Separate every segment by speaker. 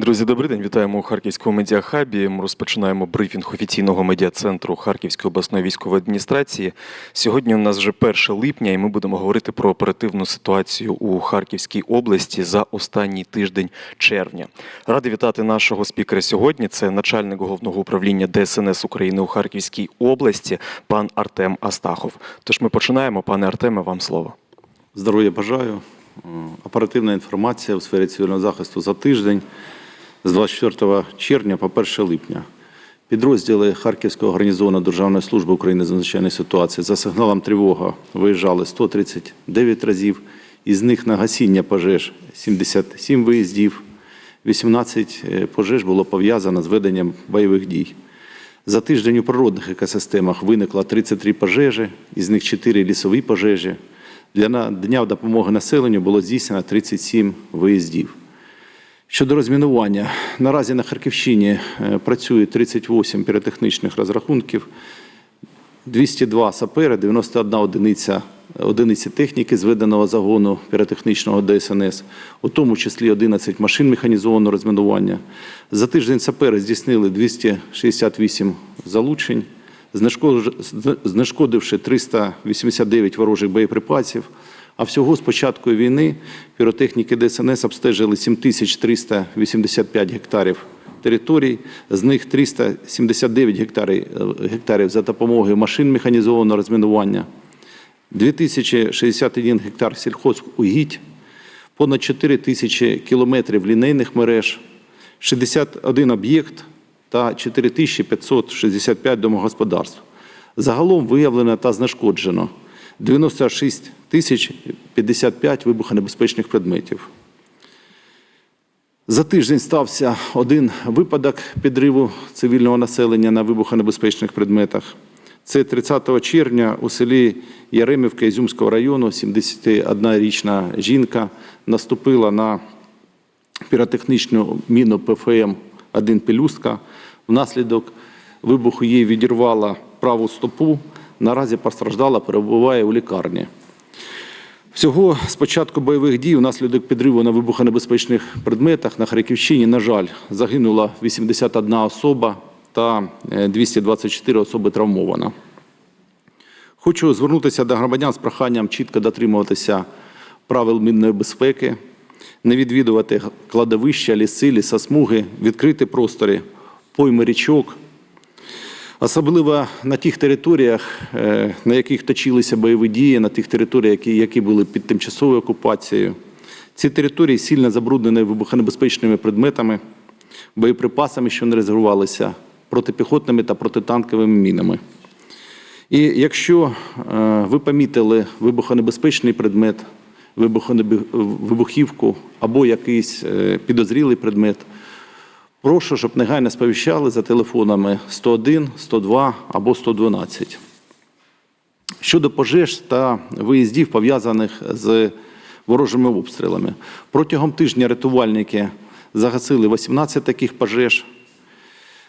Speaker 1: Друзі, добрий день. Вітаємо у Харківському медіахабі. Ми розпочинаємо брифінг офіційного медіа-центру Харківської обласної військової адміністрації. Сьогодні у нас вже 1 липня, і ми будемо говорити про оперативну ситуацію у Харківській області за останній тиждень червня. Радий вітати нашого спікера сьогодні. Це начальник головного управління ДСНС України у Харківській області, пан Артем Астахов. Тож ми починаємо. Пане Артеме, вам слово.
Speaker 2: Здоров'я бажаю. Е, Оперативна інформація у сфері цивільного захисту за тиждень з 24 червня по 1 липня. Підрозділи Харківського гарнізону Державної служби України з надзвичайної ситуації за сигналом тривога виїжджали 139 разів, із них на гасіння пожеж 77 виїздів, 18 пожеж було пов'язано з веденням бойових дій. За тиждень у природних екосистемах виникло 33 пожежі, із них 4 лісові пожежі. Для надання допомоги населенню було здійснено 37 виїздів. Щодо розмінування, наразі на Харківщині е, працює 38 піротехнічних розрахунків, 202 сапери, 91 одиниця, одиниці техніки зведеного загону піротехнічного ДСНС, у тому числі 11 машин механізованого розмінування. За тиждень сапери здійснили 268 залучень, знешкодивши 389 ворожих боєприпасів. А всього з початку війни піротехніки ДСНС обстежили 7385 гектарів територій, з них 379 гектарів, гектарів за допомогою машин механізованого розмінування, 2061 гектар сільхозугідь, понад 4 тисячі кілометрів лінейних мереж, 61 об'єкт та 4565 домогосподарств. Загалом виявлено та знешкоджено 96 тисяч 55 вибухонебезпечних предметів. За тиждень стався один випадок підриву цивільного населення на вибухонебезпечних предметах. Це 30 червня у селі Яремівка Ізюмського району 71-річна жінка наступила на піротехнічну міну ПФМ-1 «Пелюстка». Внаслідок вибуху їй відірвала праву стопу. Наразі постраждала, перебуває у лікарні. Всього з початку бойових дій внаслідок підриву на вибухонебезпечних предметах на Харківщині, на жаль, загинула 81 особа та е, 224 особи травмовано. Хочу звернутися до громадян з проханням чітко дотримуватися правил мінної безпеки, не відвідувати кладовища, ліси, лісосмуги, відкриті простори, пойми річок, Особливо на тих територіях, е, на яких точилися бойові дії, на тих територіях, які, які були під тимчасовою окупацією. Ці території сильно забруднені вибухонебезпечними предметами, боєприпасами, що не резервувалися, протипіхотними та протитанковими мінами. І якщо е, ви помітили вибухонебезпечний предмет, вибухівку або якийсь е, підозрілий предмет, Прошу, щоб негайно сповіщали за телефонами 101, 102 або 112. Щодо пожеж та виїздів, пов'язаних з ворожими обстрілами. Протягом тижня рятувальники загасили 18 таких пожеж.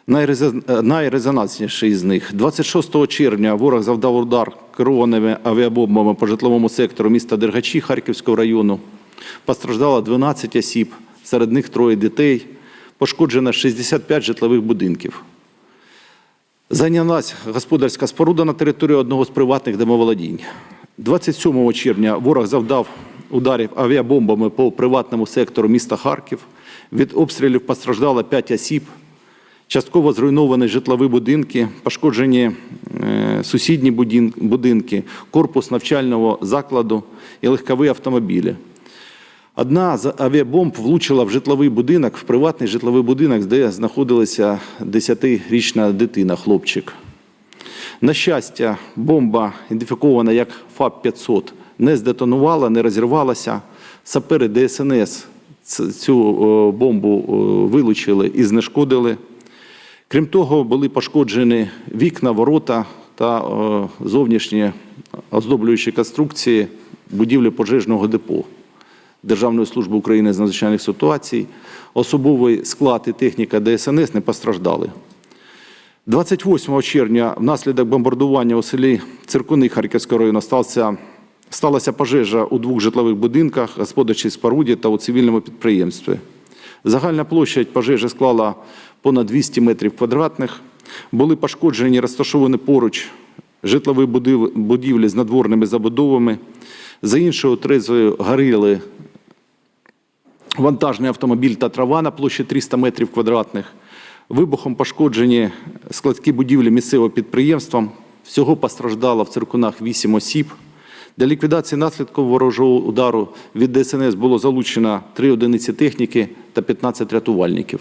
Speaker 2: Найрезон- Найрезонансніший з них 26 червня ворог завдав удар керованими авіабомбами по житловому сектору міста Дергачі Харківського району. Постраждало 12 осіб, серед них троє дітей. Пошкоджено 65 житлових будинків. Зайнялась господарська споруда на території одного з приватних домоволодінь. 27 червня ворог завдав ударів авіабомбами по приватному сектору міста Харків. Від обстрілів постраждало 5 осіб. Частково зруйновані житлові будинки, пошкоджені е, сусідні будинки, корпус навчального закладу і легкові автомобілі. Одна з авіабомб влучила в житловий будинок, в приватний житловий будинок, де знаходилася 10-річна дитина, хлопчик. На щастя, бомба, ідентифікована як ФАП-500, не здетонувала, не розірвалася. Сапери ДСНС цю бомбу вилучили і знешкодили. Крім того, були пошкоджені вікна, ворота та зовнішні оздоблюючі конструкції будівлі пожежного депо. Державної служби України з надзвичайних ситуацій, особовий склад і техніка ДСНС не постраждали. 28 червня внаслідок бомбардування у селі Циркуни Харківського району стався, сталася пожежа у двох житлових будинках, господарчій споруді та у цивільному підприємстві. Загальна площа пожежі склала понад 200 метрів квадратних. Були пошкоджені, розташовані поруч житлові будівлі з надворними забудовами. За іншою трезою горіли вантажний автомобіль та трава на площі 300 метрів квадратних. Вибухом пошкоджені складські будівлі місцевого підприємства. Всього постраждало в циркунах 8 осіб. Для ліквідації наслідків ворожого удару від ДСНС було залучено 3 одиниці техніки та 15 рятувальників.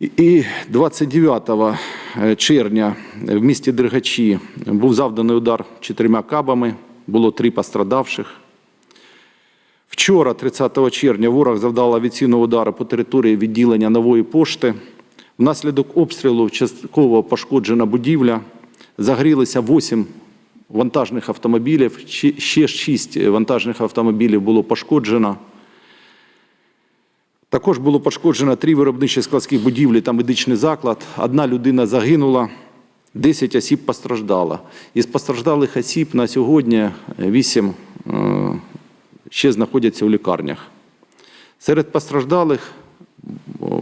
Speaker 2: І- І 29 червня в місті Дергачі був завданий удар чотирма кабами, було три пострадавших. Вчора, 30 червня, ворог завдав авіаційного удару по території відділення нової пошти. Внаслідок обстрілу частково пошкоджена будівля. Загорілися 8 вантажних автомобілів, ще 6 вантажних автомобілів було пошкоджено. Також було пошкоджено три виробничі складські будівлі та медичний заклад. Одна людина загинула, 10 осіб постраждало. Із постраждалих осіб на сьогодні 8 ще знаходяться у лікарнях. Серед постраждалих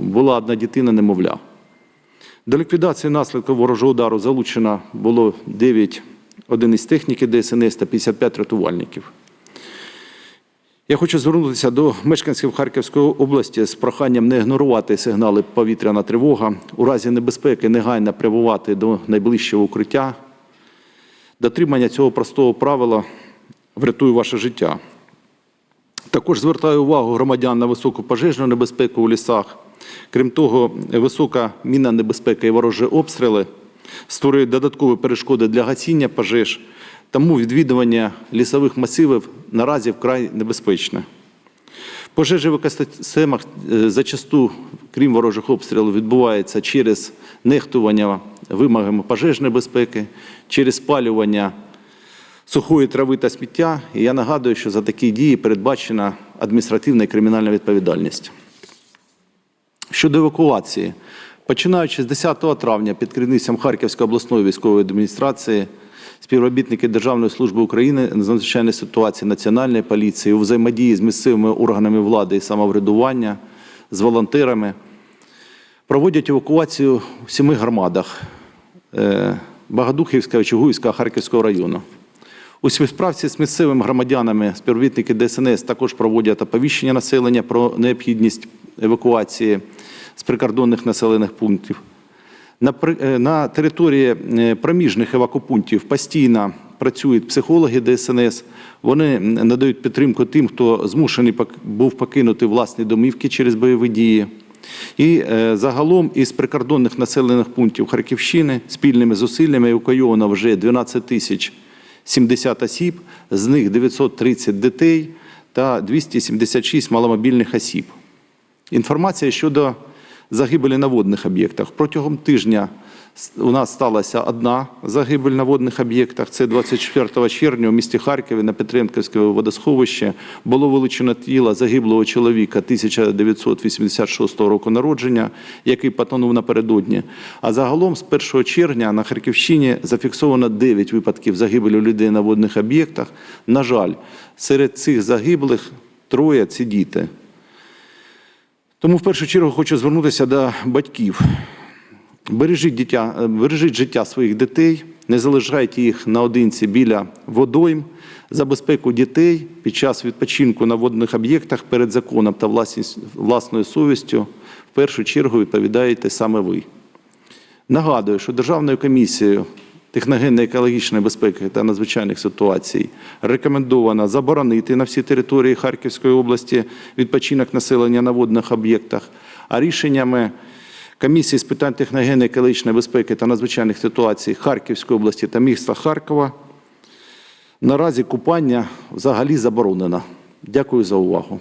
Speaker 2: була одна дитина немовля. До ліквідації наслідків ворожого удару залучено було 9 одиниць техніки ДСНС та 55 рятувальників. Я хочу звернутися до мешканців Харківської області з проханням не ігнорувати сигнали повітряна тривога. У разі небезпеки негайно прямувати до найближчого укриття. Дотримання цього простого правила врятує ваше життя. Також звертаю увагу громадян на високу пожежну небезпеку у лісах. Крім того, висока мінна небезпека і ворожі обстріли створюють додаткові перешкоди для гасіння пожеж, тому відвідування лісових масивів наразі вкрай небезпечне. Пожежі в екосистемах е, зачасту, крім ворожих обстрілів, відбуваються через нехтування вимогами пожежної безпеки, через спалювання сухої трави та сміття. І я нагадую, що за такі дії передбачена адміністративна і кримінальна відповідальність. Щодо евакуації, починаючи з 10 травня під керівництвом Харківської обласної військової адміністрації, співробітники Державної служби України з надзвичайної ситуації Національної поліції у взаємодії з місцевими органами влади і самоврядування, з волонтерами проводять евакуацію у семи громадах е, Багадухівського, Чугуївського, Харківського району. У співпраці з місцевими громадянами співробітники ДСНС також проводять оповіщення населення про необхідність евакуації з прикордонних населених пунктів. На, е, на території е, проміжних евакупунктів постійно працюють психологи ДСНС. Вони надають підтримку тим, хто змушений був покинути власні домівки через бойові дії. І е, загалом із прикордонних населених пунктів Харківщини спільними зусиллями евакуйовано вже 12 тисяч 70 осіб, з них 930 дітей та 276 маломобільних осіб. Інформація щодо загибелі на водних об'єктах. Протягом тижня у нас сталася одна загибель на водних об'єктах. Це 24 червня у місті Харкові на Петренківському водосховищі було вилучено тіло загиблого чоловіка 1986 року народження, який потонув напередодні. А загалом з 1 червня на Харківщині зафіксовано 9 випадків загибелі людей на водних об'єктах. На жаль, серед цих загиблих троє це діти. Тому в першу чергу хочу звернутися до батьків. Бережіть, дитя, бережіть життя своїх дітей, не залишайте їх наодинці біля водойм. За безпеку дітей під час відпочинку на водних об'єктах перед законом та власною совістю в першу чергу відповідаєте саме ви. Нагадую, що Державною комісією техногенно-екологічної безпеки та надзвичайних ситуацій рекомендовано заборонити на всій території Харківської області відпочинок населення на водних об'єктах, а рішеннями Комісії з питань техногенно-екологічної безпеки та надзвичайних ситуацій Харківської області та міста Харкова наразі купання взагалі заборонено. Дякую за увагу.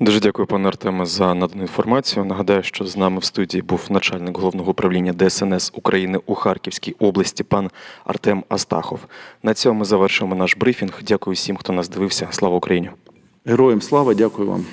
Speaker 1: Дуже дякую, пане Артеме, за надану інформацію. Нагадаю, що з нами в студії був начальник головного управління ДСНС України у Харківській області, пан Артем Астахов. На цьому ми завершуємо наш брифінг. Дякую всім, хто нас дивився. Слава Україні!
Speaker 2: Героям слава, дякую вам.